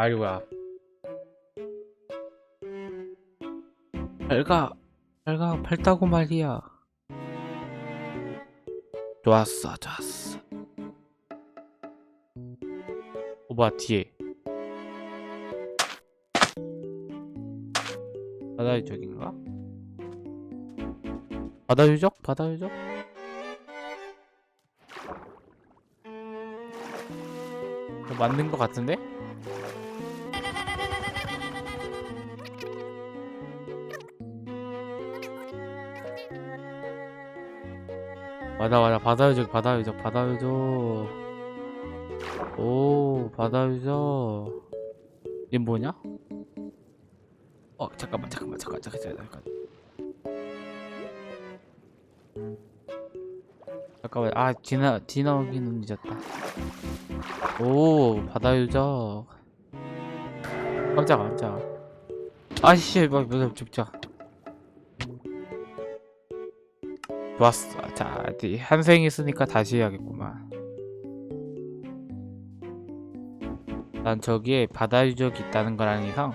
아이고야. 밝아, 밝아, 밝다고 말이야. 좋았어, 좋았어. 오바 뒤에. 바다 유적인가? 바다 유적? 바다 유적? 맞는 것 같은데? 맞아 맞아. 바다 유적 바다 유적 바다 유적. 오 바다 유적. 얘 뭐냐? 어 잠깐만 잠깐만 잠깐 잠깐 잠깐 잠깐 잠깐만 아 지나 지나오기는 늦었다. 오 바다 유적. 깜짝 깜짝 아씨 막 무슨 죽자 좋았어. 자 한생 있으니까 다시 해야겠구만. 난 저기에 바다 유적이 있다는 걸 아는 이상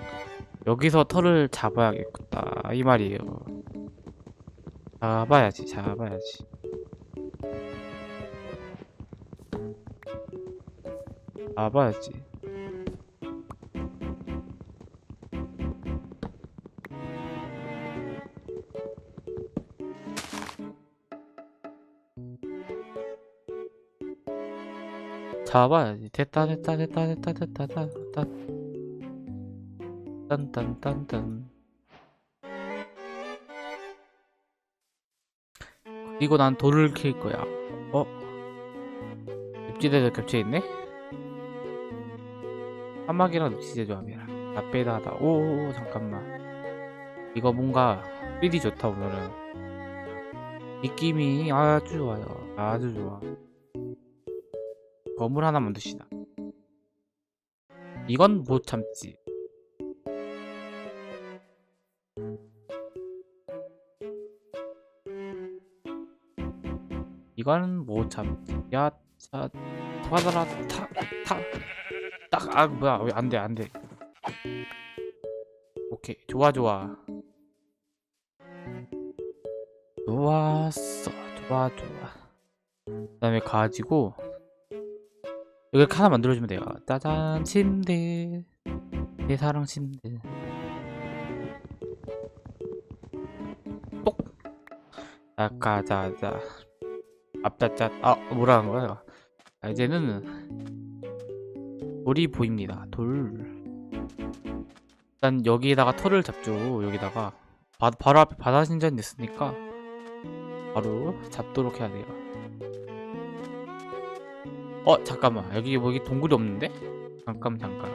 여기서 털을 잡아야겠다. 이 말이에요. 잡아야지 잡아야지. 잡아야지 잡아야지 됐다 됐다 됐다 됐다 됐다 됐다. 딴딴딴딴. 그리고 난 돌을 킬 거야. 어? 늪지대도 겹쳐있네? 사막이랑 늪지대 조합이라 나빼다하다. 오오오 잠깐만. 이거 뭔가 필이 좋다 오늘은. 느낌이 아주 좋아요. 아주 좋아 건물 하나 만드시다. 이건 못 참지. 이거는 못 참지. 야자 받아라. 타 타 딱. 아 뭐야. 왜 안 돼 안 돼. 오케이. 좋아 좋아. 좋았어. 좋아 좋아. 그 다음에 가지고 여기 하나 만들어주면 돼요. 짜잔 침대. 내 사랑 침대. 똑 자자자 앞자자 아 뭐라는 거야? 자, 이제는 돌이 보입니다. 돌. 일단 여기에다가 털을 잡죠 여기다가. 바, 바로 앞에 바다 신전이 있으니까 바로 잡도록 해야 돼요 어 잠깐만. 여기 뭐 여기 동굴이 없는데? 잠깐 잠깐.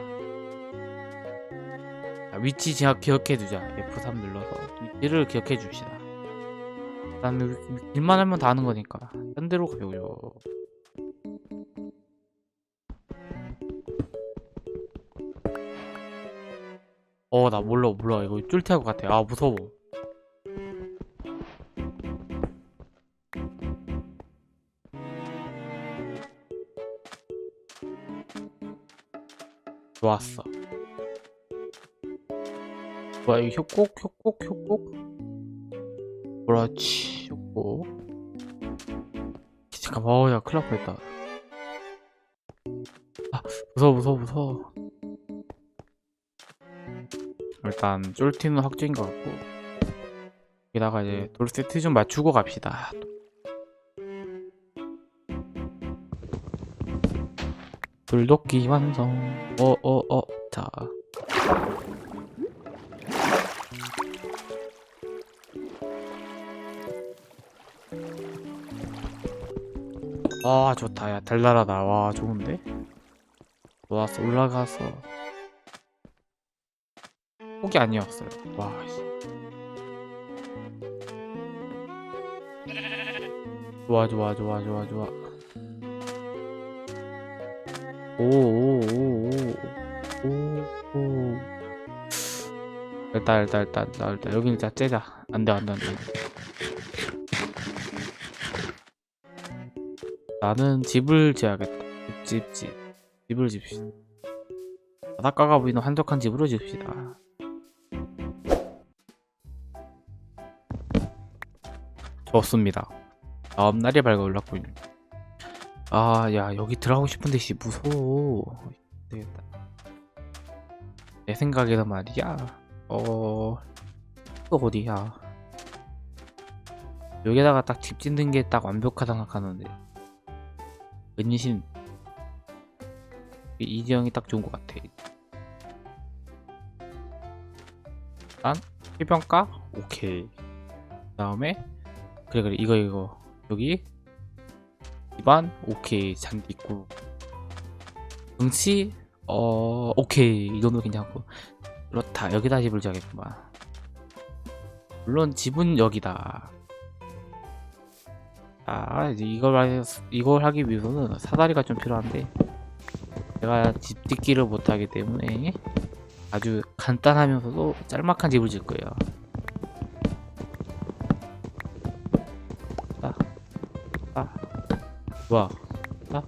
자, 위치 제가 기억해 두자. F3 눌러서. 위치를 기억해 줍시다. 일단 길만 하면 다 아는 거니까. 딴 데로 가보죠 어나 몰라 몰라. 이거 쫄태할 것 같아. 아 무서워 좋았어. 뭐야 이 협곡 협곡 협곡? 그렇지 협곡. 잠깐만 어야 큰일 날 뻔했다. 아 무서워 무서워 무서워. 일단 쫄티는 확정인 것 같고 여기다가 이제 돌 세트 좀 맞추고 갑시다 돌도끼 완성. 어어어 자. 아 좋다. 야 달달하다. 와 좋은데? 좋았어. 올라가서. 폭이 아니었어요. 와 씨. 좋아 좋아 좋아 좋아 좋아 오오오오오오 일단 일단 일단 일단 일단 여기 일단 째자 안돼 안돼 안돼 나는 집을 지어야겠다 집집집 집을 집시다 바닷가가 보이는 한적한 집으로 지읍시다. 좋습니다. 다음 날이 밝아 올랐군요. 아, 야, 여기 들어가고 싶은데, 씨, 무서워. 내 생각에는 말이야. 어, 또 어디야? 여기다가 딱 집 짓는 게 딱 완벽하다 생각하는데. 은신. 이 지형이 딱 좋은 것 같아. 일단, 필평가? 오케이. 그 다음에, 그래, 그래, 이거, 이거. 여기, 집안? 오케이. 잔디 있고. 등치? 어, 오케이. 이 정도 괜찮고. 그렇다. 여기다 집을 지어야겠구만. 물론 집은 여기다. 아, 이제 이걸 하- 이걸 하기 위해서는 사다리가 좀 필요한데 제가 집 짓기를 못하기 때문에 아주 간단하면서도 짤막한 집을 지을 거예요. 아, 아, 좋아, 아,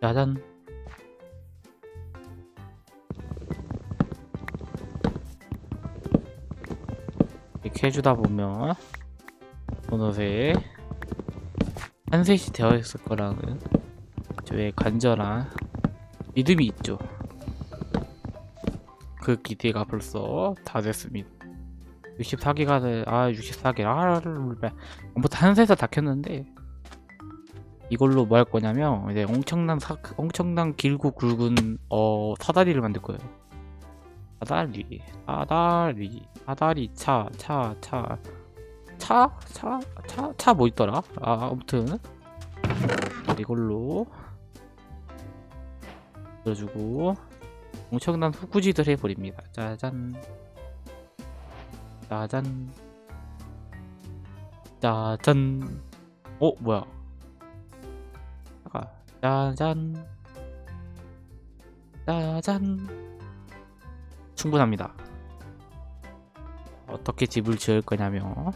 짜잔. 이렇게 해주다 보면 어느새 한셋이 되어 있을 거라는 저의 간절한 믿음이 있죠. 그 기대가 벌써 다 됐습니다. 64기가를 아 64기 아 전부터 한셋에서 다 켰는데 이걸로 뭐 할 거냐면 이제 엄청난 사, 엄청난 길고 굵은 어 사다리를 만들 거예요. 사다리 사다리 사다리 차 차 차 차 차 차 차 뭐 있더라? 아 아무튼 이걸로 넣어주고 엄청난 후쿠지들 해버립니다. 짜잔. 짜잔. 짜잔. 어 뭐야 짜잔 짜잔 충분합니다 어떻게 집을 지을 거냐면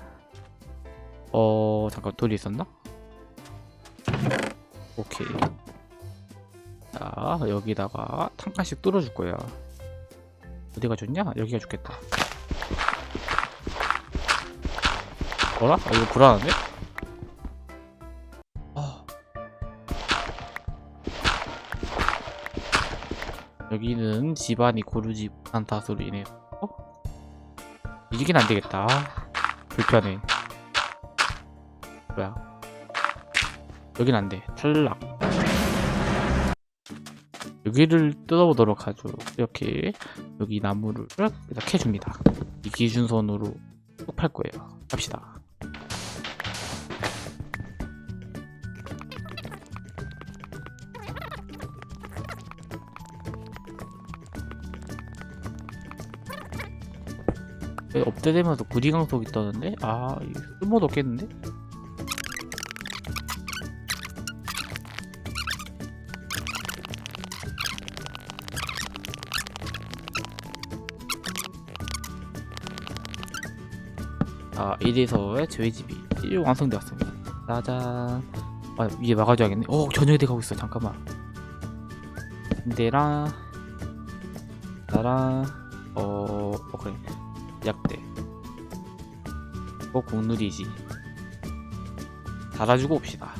어 잠깐 돌이 있었나? 오케이 자 여기다가 탕칸씩 뚫어줄 거야 어디가 좋냐? 여기가 좋겠다 뭐라? 아, 이거 불안한데? 여기는 집안이 고르지 못한 탓으로 인해 어? 이긴 안 되겠다. 불편해. 뭐야? 여긴 안돼. 탈락. 여기를 뜯어보도록 하죠. 이렇게 여기 나무를 이렇게 해줍니다. 이 기준선으로 쭉 팔 거예요. 갑시다 업데이트되면서 구리강속이 떠는데? 아 쓸모도 없겠는데? 아 이래서 저희 집이 완성되었습니다. 짜잔. 아 위에 막아줘야겠네. 어 저녁이 돼가고 있어. 잠깐만. 침대랑 나랑 어, 어 그래 약대. 어 국룰이지. 달아주고 옵시다.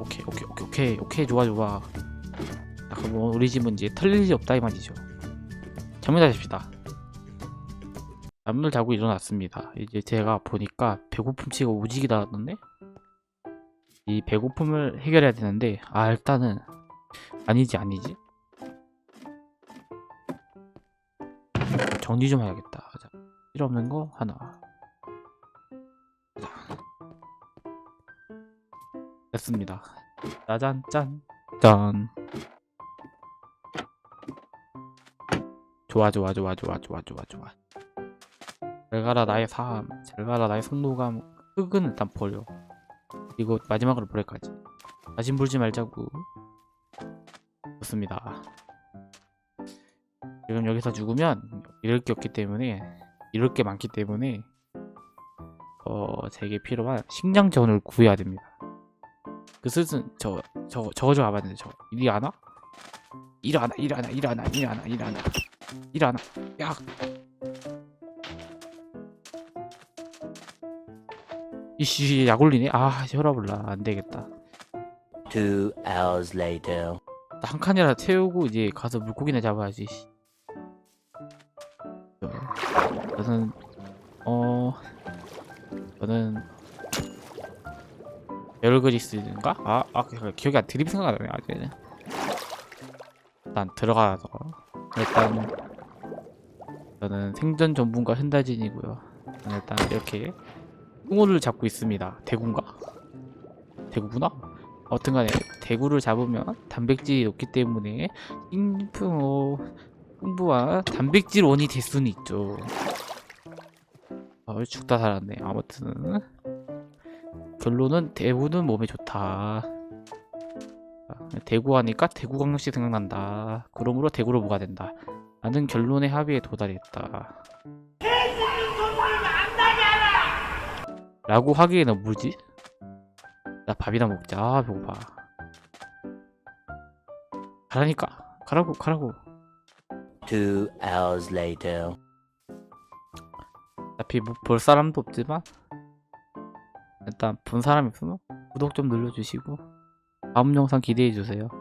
오케이 오케이 오케이 오케이 오케이 좋아 좋아. 자 그럼 뭐 우리 집은 이제 털릴 일이 없다 이 말이죠. 잠을 자십시다 잠을 자고 일어났습니다. 이제 제가 보니까 배고픔치가 오지게 나왔는데 이 배고픔을 해결해야 되는데 아 일단은 아니지 아니지. 정리 좀 해야겠다. 자, 필요 없는 거 하나. 자. 됐습니다. 짜잔 짠짠. 좋아 좋아 좋아 좋아 좋아 좋아 좋아 잘 가라 나의 삶 잘 가라 나의 손노감. 흙은 일단 버려. 이거 마지막으로 보낼까지. 다신 불지 말자고. 좋습니다. 지금 여기서 죽으면 잃을 게 없기 때문에 이럴 게 많기 때문에 어 제게 필요한 식량 자원을 구해야 됩니다. 그 스승 저 저거 저거 좀 와봤는데 저거 일이 안 와? 일안 와, 일안 와, 일안 와, 일안 와, 일안 와, 일안 와. 야. 이씨 약 올리네. 아 혈압 올라 안 되겠다. Two hours later. 나한 칸이라 채우고 이제 가서 물고기나 잡아야지. 씨. 어, 저는 어 저는 열그리스인가? 아, 아 그- 기억이 안 드립 생각나네 아직. 일단 들어가서 일단 저는 생전 전문가 현다진이고요. 일단 이렇게 붕어를 잡고 있습니다. 대구인가? 대구구나? 어튼간에 대구를 잡으면 단백질이 높기 때문에 잉풍어 풍부한 단백질 원이 될 수는 있죠. 아, 죽다 살았네. 아무튼 결론은 대구는 몸에 좋다. 아, 대구 하니까 대구광역시 생각난다. 그러므로 대구로 뭐가 된다. 라는 결론의 합의에 도달했다. 라고 하기에는 뭐지? 나 밥이나 먹자. 아, 배고파. 가라니까. 가라고, 가라고. Two hours later. 어차피 뭐 볼 사람도 없지만 일단 본 사람이 있으면 구독 좀 눌러주시고 다음 영상 기대해주세요.